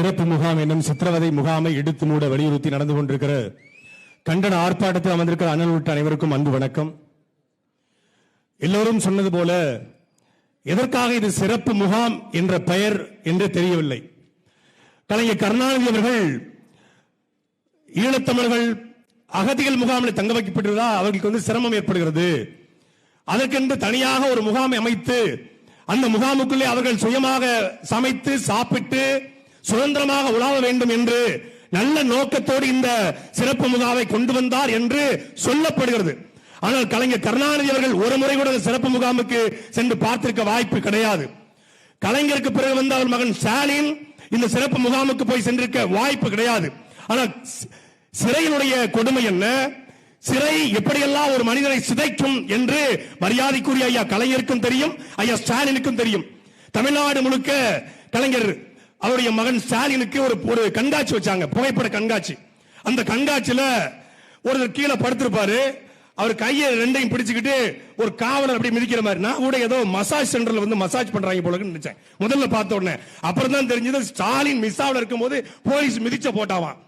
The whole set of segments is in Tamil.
சிறப்பு முகாம் என்னும் சித்திரவதை முகாமை எடுத்து மூட வலியுறுத்தி நடந்து கொண்டிருக்கிற கண்டன ஆர்ப்பாட்டத்தில் அமர்ந்திருக்கிற அண்ணன் உள்ளிட்ட அனைவருக்கும் அன்பு வணக்கம். எல்லோரும் சொன்னது போல எதற்காக இது சிறப்பு முகாம் என்ற பெயர் என்று தெரியவில்லை. கலைஞர் கருணாநிதி அவர்கள் ஈழத்தமிழர்கள் அகதிகள் முகாமில் தங்க வைக்கப்பட்டிருந்தால் அவர்களுக்கு வந்து சிரமம் ஏற்படுகிறது. அதற்கென்று தனியாக ஒரு முகாமை அமைத்து அந்த முகாமுக்குள்ளே அவர்கள் சுயமாக சமைத்து சாப்பிட்டு சுதந்திரமாக உலாவ வேண்டும் என்று நல்ல நோக்கத்தோடு இந்த சிறப்பு முகாமை கொண்டு வந்தார் என்று சொல்லப்படுகிறது. ஆனால் கலைஞர் கருணாநிதி அவர்கள் ஒரு முறை கூட அந்த சிறப்பு முகாமுக்கு சென்று பார்த்திருக்க வாய்ப்பு கிடையாது. கலைஞருக்கு பிறகு வந்த அவர் மகன் ஸ்டாலின் இந்த சிறப்பு முகாமுக்கு போய் சென்றிருக்க வாய்ப்பு கிடையாது. ஆனால் சிறையினுடைய கொடுமை என்ன? சிறை எப்படியெல்லாம் ஒரு மனிதனை சிதைக்கும் என்று மரியாதைக்குரிய ஐயா கலைஞருக்கும் தெரியும் ஐயா ஸ்டாலினுக்கும் தெரியும். தமிழ்நாடு முழுக்க கலைஞர் அவருடைய மகன் ஸ்டாலினுக்கு ஒரு ஒரு கண்காட்சி வச்சாங்க புகைப்பட கண்காட்சி. அந்த கண்காட்சியில ஒருத்தர் கீழே படுத்திருப்பாரு. அவர் கையை ரெண்டையும் பிடிச்சுக்கிட்டு ஒரு காவலர் அப்படி மிதிக்கிற மாதிரி. நான் கூட ஏதோ மசாஜ் சென்டர்ல வந்து மசாஜ் பண்றாங்க போல நினைச்சேன். முதல்ல பார்த்த உடனே. அப்புறம் தான் தெரிஞ்சது ஸ்டாலின் மிஸ்ஸாவில் இருக்கும்போது போலீஸ் மிதிச்ச போட்டாவான்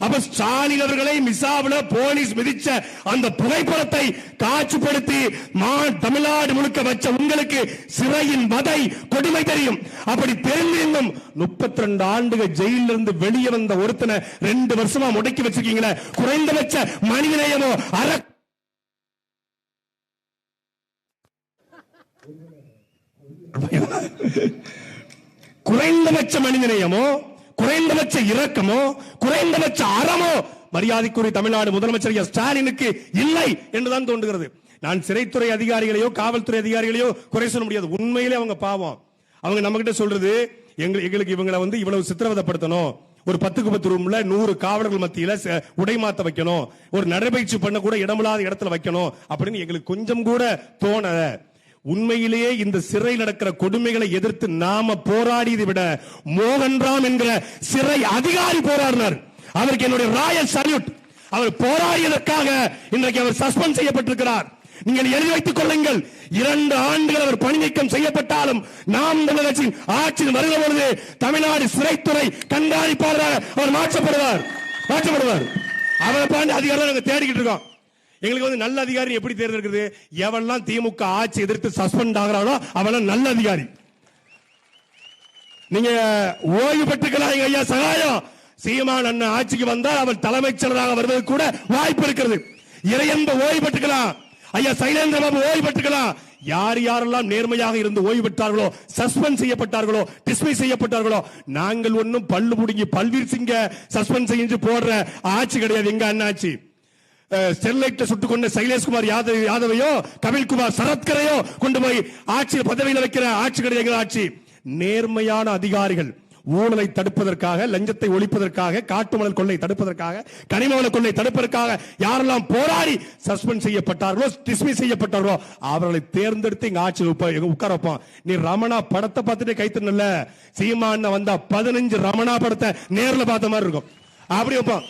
அப்ப ஸ்டாலின் அவர்களை மிசாவில போலீஸ் மிதிச்ச அந்த புகைப்படத்தை காட்சிப்படுத்தி மா- தமிழ்நாடு முழுக்க வச்ச உங்களுக்கு சிறையின் வதை கொடுமை தெரியும். அப்படி தெரிந்திருந்தும் முப்பத்தி ரெண்டு ஆண்டுகள் ஜெயிலிருந்து வெளியே வந்த ஒருத்தனை ரெண்டு வருஷமா முடக்கி வச்சிருக்கீங்களே குறைந்தபட்ச மனிதநேயமோ அற குறைந்தபட்ச மனிதநேயமோ குறைந்தபட்ச இரக்கமோ குறைந்தபட்ச அறமோ மரியாதைக்குரிய தமிழ்நாடு முதலமைச்சர் ஸ்டாலினுக்கு இல்லை என்றுதான் தோன்றுகிறது. நான் சிறைத்துறை அதிகாரிகளையோ காவல்துறை அதிகாரிகளையோ குறை சொல்ல முடியாது. உண்மையிலே அவங்க பாவம். அவங்க நம்ம கிட்ட சொல்றது எங்களுக்கு இவங்களை வந்து இவ்வளவு சித்திரவதைப்படுத்தணும். ஒரு பத்துக்கு பத்து ரூம்ல நூறு காவலர்கள் மத்தியில ச- உடை மாத்த வைக்கணும். ஒரு நடைபயிற்சி பண்ண கூட இடமில்லாத இடத்துல வைக்கணும். அப்படின்னு எங்களுக்கு கொஞ்சம் கூட தோணலை. உண்மையிலேயே இந்த சிறை நடக்கிற கொடுமைகளை எதிர்த்து நாம போராடியதை விட மோகன்ராம் என்கிற சிறை அதிகாரி போராடினார். அவருக்கு என்னுடைய ராயல் சல்யூட். அவர் போராடியதற்காக இன்றைக்கு அவர் சஸ்பெண்ட் செய்யப்பட்டிருக்கிறார். நீங்கள் எழுதி வைத்துக் கொள்ளுங்கள். இரண்டு ஆண்டுகள் அவர் பணி நீக்கம் செய்யப்பட்டாலும் நாம் தமிழகத்தின் ஆட்சியில் வருகிற பொழுது தமிழ்நாடு சிறைத்துறை கண்காணிப்பாளராக அவர் மாற்றப்படுவார். மாற்றப்படுவார். அவரை பாண்டி அதிகாரம் நாங்க தேடிக்கிட்டு இருக்கோம். எங்களுக்கு வந்து நல்ல அதிகாரி எப்படி தேர்ந்தெடுக்கிறது? எவெல்லாம் திமுக ஆட்சி எதிர்த்து சஸ்பெண்ட் ஆகுறானோ அவெல்லாம் நல்ல அதிகாரி. நீங்க ஓய்வு பெற்றுக்கலாம் எங்க ஐயா சகாயம். சீமான் அண்ணன் ஆட்சிக்கு வந்தால் அவர் தலைமைச் செயலராக வருவது கூட வாய்ப்பு இருக்கிறது. இறையன்ப ஓய்வு பெற்றுக்கலாம். ஐயா சைலேந்திர பாபு ஓய்வு பெற்றுக்கலாம். யார் யாரெல்லாம் நேர்மையாக இருந்து ஓய்வு பெற்றார்களோ சஸ்பெண்ட் செய்யப்பட்டார்களோ டிஸ்மிஸ் செய்யப்பட்டார்களோ நாங்கள் ஒன்னும் பல்லு புடுங்கி பல்வீர் சிங்க சஸ்பெண்ட் செஞ்சு போடுற ஆட்சி கிடையாது எங்க அண்ணாச்சி. ஸ்டெர்லைட் சுட்டுக் கொண்ட சைலேஷ்குமார் யாதவ் யாதவையோ கபில்குமார் சரத்கரையோ கொண்டு போய் ஆட்சி பதவியில் வைக்கிற ஆட்சி கிடையாது எங்கள் ஆட்சி. நேர்மையான அதிகாரிகள் ஊழலை தடுப்பதற்காக லஞ்சத்தை ஒழிப்பதற்காக காட்டுமணல் கொள்ளை தடுப்பதற்காக கனிமவள கொள்ளை தடுப்பதற்காக யாரெல்லாம் போராடி சஸ்பெண்ட் செய்யப்பட்டார்களோ டிஸ்மிஸ் செய்யப்பட்டார்களோ அவர்களை தேர்ந்தெடுத்து இங்க ஆட்சியில் உட்கார வைப்போம். நீ ரமணா படத்தை பார்த்துட்டு கைத்தனல சீமான வந்தா பதினஞ்சு ரமணா படத்தை நேர்ல பார்த்த மாதிரி இருக்கும். அப்படி வைப்போம்.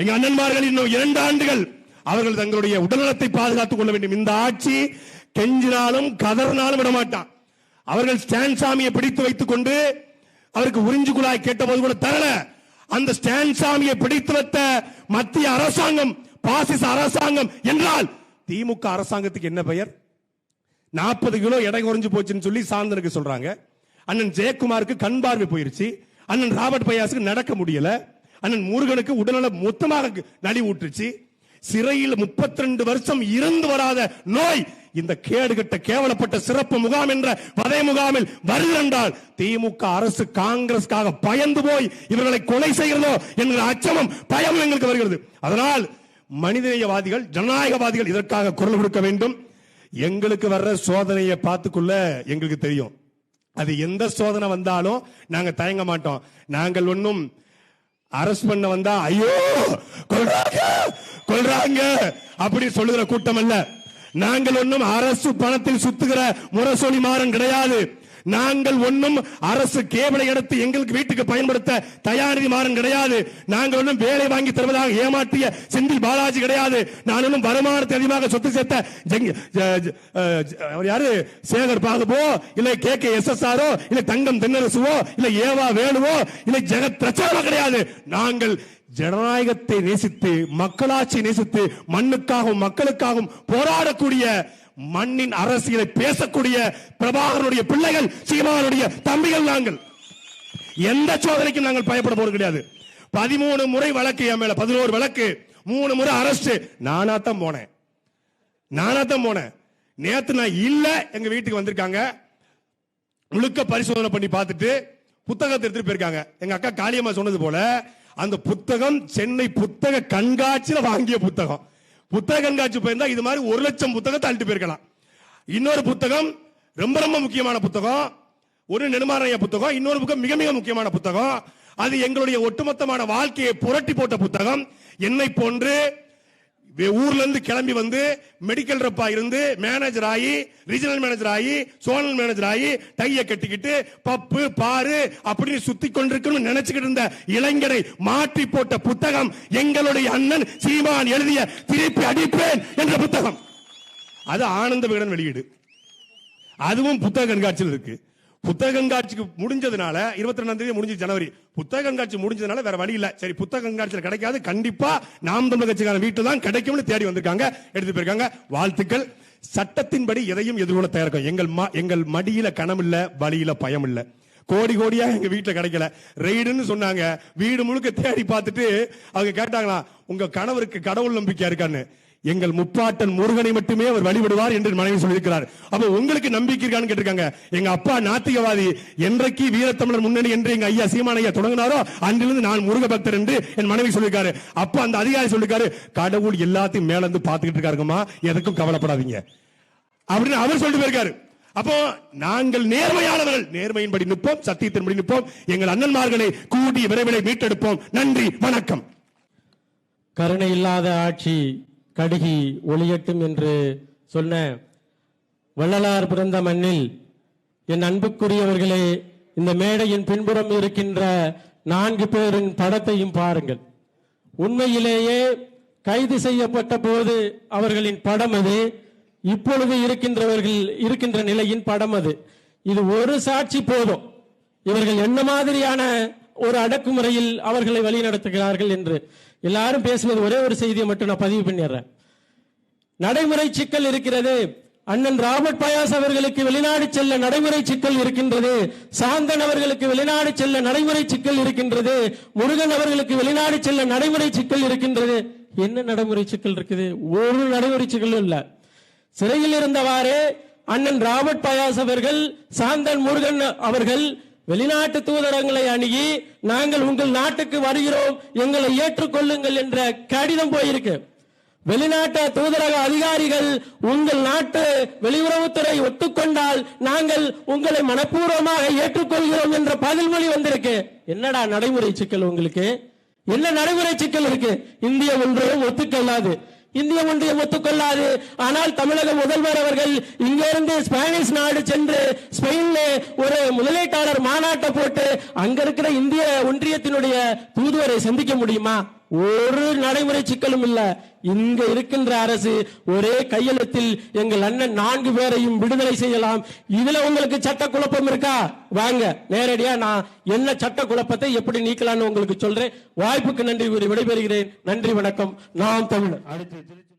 எங்க அண்ணன்மார்கள் இன்னும் இரண்டு ஆண்டுகள் அவர்கள் தங்களுடைய உடல்நலத்தை பாதுகாத்துக் கொள்ள வேண்டும். இந்த ஆட்சி கெஞ்சினாலும் கதறினாலும் விட மாட்டான் அவர்கள் ஸ்டான் சாமியை பிடித்து வைத்துக் கொண்டு அவருக்கு உறிஞ்சு குழாய் கேட்டபோது கூட தரல. அந்த ஸ்டான் சாமியை பிடித்து வைத்த மத்திய அரசாங்கம் பாசிச அரசாங்கம் என்றால் திமுக அரசாங்கத்துக்கு என்ன பெயர்? நாற்பது கிலோ எடை குறைஞ்சு போச்சுன்னு சொல்லி சாந்தனுக்கு சொல்றாங்க. அண்ணன் ஜெயக்குமாருக்கு கண் பார்வை போயிருச்சு. அண்ணன் ராபர்ட் பையாஸுக்கு நடக்க முடியல. அண்ணன் முருகனுக்கு உடல்நல மொத்தமாக நலிவுற்றுச்சு சிறையில் 32 வருஷம் இருந்து வராத நோய் இந்த கேடுகட்ட கேவலப்பட்ட சிறப்பு முகாம் என்ற வதை முகாமில் வருகிறென்றால் திமுக அரசு காங்கிரஸ்க்காக பயந்து போய் இவர்களை கொலை செய்கிறதோ என்கிற அச்சமும் பயமும் எங்களுக்கு வருகிறது. அதனால் மனிதநேயவாதிகள் ஜனநாயகவாதிகள் இதற்காக குரல் கொடுக்க வேண்டும். எங்களுக்கு வர்ற சோதனையை பார்த்துக்குள்ள எங்களுக்கு தெரியும். அது எந்த சோதனை வந்தாலும் நாங்க தயங்க மாட்டோம். நாங்கள் ஒன்னும் அரசு பண்ண வந்தா ஐயோ கொல்றாங்க அப்படி சொல்லுகிற கூட்டம் அல்ல. நாங்கள் ஒன்றும் அரசு பணத்தில் சுத்துகிற முரசொலி மாறன் கிடையாது. நாங்கள் ஒன்றும் அரசு கேபிளை எடுத்து எங்களுக்கு வீட்டுக்கு பயன்படுத்த தயாரி மாறன் கிடையாது. நாங்கள் ஒன்றும் வேலை வாங்கி தருவதாக ஏமாற்றிய செந்தில் பாலாஜி கிடையாது. நான் ஒன்றும் வருமானத்தை அதிகமாக சொத்து சேர்த்த அவர் யாரு? சேகர் பாகுபோ இல்லை கே கே எஸ் எஸ் ஆரோ இல்லை தங்கம் தென்னரசுவோ இல்லை ஏவா வேணுவோ இல்லை ஜெகத் ரச்சனோ கிடையாது. நாங்கள் ஜனநாயகத்தை நேசித்து மக்களாட்சி நேசித்து மண்ணுக்காகவும் மக்களுக்காகவும் போராடக்கூடிய மண்ணின் அரசியலை பேசக்கூடிய பிரபாகரனுடைய பிள்ளைகள் சீமானுடைய தம்பிகள் நாங்கள். எந்த சோதனைக்கும் நாங்கள் பயப்பட போறது கிடையாது. பதிமூணு முறை வழக்கு என் மேல பதினோரு வழக்கு மூணு முறை அரஸ்ட் நானா தான் போனேன். நானா தான் போனேன். நேத்து நான் இல்ல எங்க வீட்டுக்கு வந்திருக்காங்க. முழுக்க பரிசோதனை பண்ணி பார்த்துட்டு புத்தகத்தை எடுத்துட்டு போயிருக்காங்க. எங்க அக்கா காளியம்மா சொன்னது போல அந்த புத்தகம் சென்னை புத்தக கண்காட்சியில வாங்கிய புத்தகம். புத்தக கண்காட்சி போயிருந்தா இது மாதிரி ஒரு லட்சம் புத்தகத்தை தள்ளிட்டு போயிருக்கலாம். இன்னொரு புத்தகம் ரொம்ப ரொம்ப முக்கியமான புத்தகம் ஒரு நெடுமாறைய புத்தகம் இன்னொரு புத்தகம் மிக மிக முக்கியமான புத்தகம். அது எங்களுடைய ஒட்டுமொத்தமான வாழ்க்கையை புரட்டி போட்ட புத்தகம். என்னை போன்று ஊர்ல இருந்து கிளம்பி வந்து மெடிக்கல் ரப்பா இருந்து மேனேஜர் ஆகி ரீஜனல் மேனேஜர் ஆகி சோனல் மேனேஜர் ஆகி டைய கட்டிக்கிட்டு பப்பு பாரு அப்படின்னு சுத்தி கொண்டிருக்கணும் நினைச்சுக்கிட்டு இருந்த இளைஞரை மாற்றி போட்ட புத்தகம் எங்களுடைய அண்ணன் சீமான் எழுதிய திருப்பி அடிப்பேன் என்ற புத்தகம். அது ஆனந்த விகடன் வெளியீடு. அதுவும் புத்தக கண்காட்சியில் இருக்கு. புத்தக கண்காட்சிக்கு முடிஞ்சதுனால இருபத்தி ரெண்டாம் தேதி முடிஞ்சு ஜனவரி. புத்தக கண்காட்சி முடிஞ்சதுனால வேற வழி இல்ல. சரி புத்தக கண்காட்சியில் கிடைக்காது. கண்டிப்பா நாம் தமிழ் கட்சிக்கான வீட்டு தான் கிடைக்கும்னு தேடி வந்திருக்காங்க. எடுத்து போயிருக்காங்க. வாழ்த்துக்கள். சட்டத்தின்படி எதையும் எதிர்கொள்ள தயாரிக்கும் எங்கள் எங்கள் மடியில கணம் இல்ல வழியில பயம் இல்ல. கோடி கோடியா எங்க வீட்டுல கிடைக்கல. ரெய்டுன்னு சொன்னாங்க. வீடு முழுக்க தேடி பார்த்துட்டு அவங்க கேட்டாங்களா உங்க கணவருக்கு கடவுள் நம்பிக்கை இருக்கான்னு? எங்கள் முப்பாட்டன் முருகனை மட்டுமே அவர் வழிபடுவார் என்று மனைவி சொல்லியிருக்கிறார். அப்ப உங்களுக்கு நம்பிக்கை இருக்கான்னு கேட்டிருக்காங்க. எங்க அப்பா நாத்திகவாதி என்றைக்கு வீரத்தமிழர் முன்னணி என்று எங்க ஐயா சீமான ஐயா தொடங்கினாரோ அன்றிலிருந்து நான் முருக பக்தர் என்று என் மனைவி சொல்லியிருக்காரு. அப்ப அந்த அதிகாரி சொல்லிருக்காரு கடவுள் எல்லாத்தையும் மேல இருந்து பாத்துக்கிட்டு இருக்காருங்கம்மா எதுக்கும் கவலைப்படாதீங்க. அப்படின்னு அவர் சொல்லிட்டு போயிருக்காரு. அப்போ நாங்கள் நேர்மையானவர்கள் நேர்மையின்படி நிற்போம் சத்தியத்தின்படி நிற்போம். எங்கள் அண்ணன்மார்களை கூடி விரைவில் மீட்டெடுப்போம். நன்றி வணக்கம். கருணை இல்லாத ஆட்சி கடுகி ஒளியட்டும் என்று சொன்ன வள்ளலார் பிறந்த மண்ணில் என் அன்புக்குரியவர்களே இந்த மேடையின் பின்புறம் இருக்கின்ற நான்கு பேரின் படத்தையும் பாருங்கள். உண்மையிலேயே கைது செய்யப்பட்ட போது அவர்களின் படம் அது இப்பொழுது இருக்கின்றவர்கள் இருக்கின்ற நிலையின் படம் அது. இது ஒரு சாட்சி போதும். இவர்கள் என்ன மாதிரியான ஒரு அடக்குமுறையில் அவர்களை வழிநடத்துகிறார்கள் என்று. எல்லாரும் பேசுவது ஒரே ஒரு செய்தியை மட்டும் நான் பதிவு பண்ணிடுறேன். நடைமுறை சிக்கல் இருக்கிறது. அண்ணன் ராபர்ட் பயாஸ் அவர்களுக்கு வெளிநாடு செல்ல நடைமுறை சிக்கல் இருக்கின்றது. சாந்தன் அவர்களுக்கு வெளிநாடு செல்ல நடைமுறை சிக்கல் இருக்கின்றது. முருகன் அவர்களுக்கு வெளிநாடு செல்ல நடைமுறை சிக்கல் இருக்கின்றது. என்ன நடைமுறை சிக்கல் இருக்குது? ஒரு நடைமுறை சிக்கலும் இல்ல. சிறையில் இருந்தவாறே அண்ணன் ராபர்ட் பயாஸ் அவர்கள் சாந்தன் முருகன் அவர்கள் வெளிநாட்டு தூதரங்களை அணுகி நாங்கள் உங்கள் நாட்டுக்கு வருகிறோம். எங்களை ஏற்றுக்கொள்ளுங்கள் என்ற கடிதம் போயிருக்கு. வெளிநாட்டு தூதரக அதிகாரிகள் உங்கள் நாட்டு வெளியுறவுத்துறை ஒத்துக்கொண்டால் நாங்கள் உங்களை மனப்பூர்வமாக ஏற்றுக்கொள்கிறோம் என்ற பதில்மொழி வந்திருக்கு. என்னடா நடைமுறை சிக்கல் உங்களுக்கு? என்ன நடைமுறை சிக்கல் இருக்கு? இந்திய ஒன்றும் ஒத்துக்கல்லாது இந்திய ஒன்றியம் ஒத்துக்கொள்ளாது. ஆனால் தமிழக முதல்வர் அவர்கள் இங்கிருந்து ஸ்பானிஷ் நாடு சென்று ஸ்பெயின்ல ஒரு முதலீட்டாளர் மாநாட்டை போட்டு அங்க இருக்கிற இந்திய ஒன்றியத்தினுடைய தூதுவரை சந்திக்க முடியுமா? ஒரு நடைமுறை சிக்கலும் இல்ல. இங்க இருக்கின்ற அரசு ஒரே கையெழுத்தில் எங்கள் அண்ணன் நான்கு பேரையும் விடுதலை செய்யலாம். இதுல உங்களுக்கு சட்ட குழப்பம் இருக்கா? வாங்க நேரடியா நான் என்ன சட்ட குழப்பத்தை எப்படி நீக்கலாம்னு உங்களுக்கு சொல்றேன். வாய்ப்புக்கு நன்றி கூறி விடைபெறுகிறேன். நன்றி வணக்கம். நாம் தமிழர். அடுத்து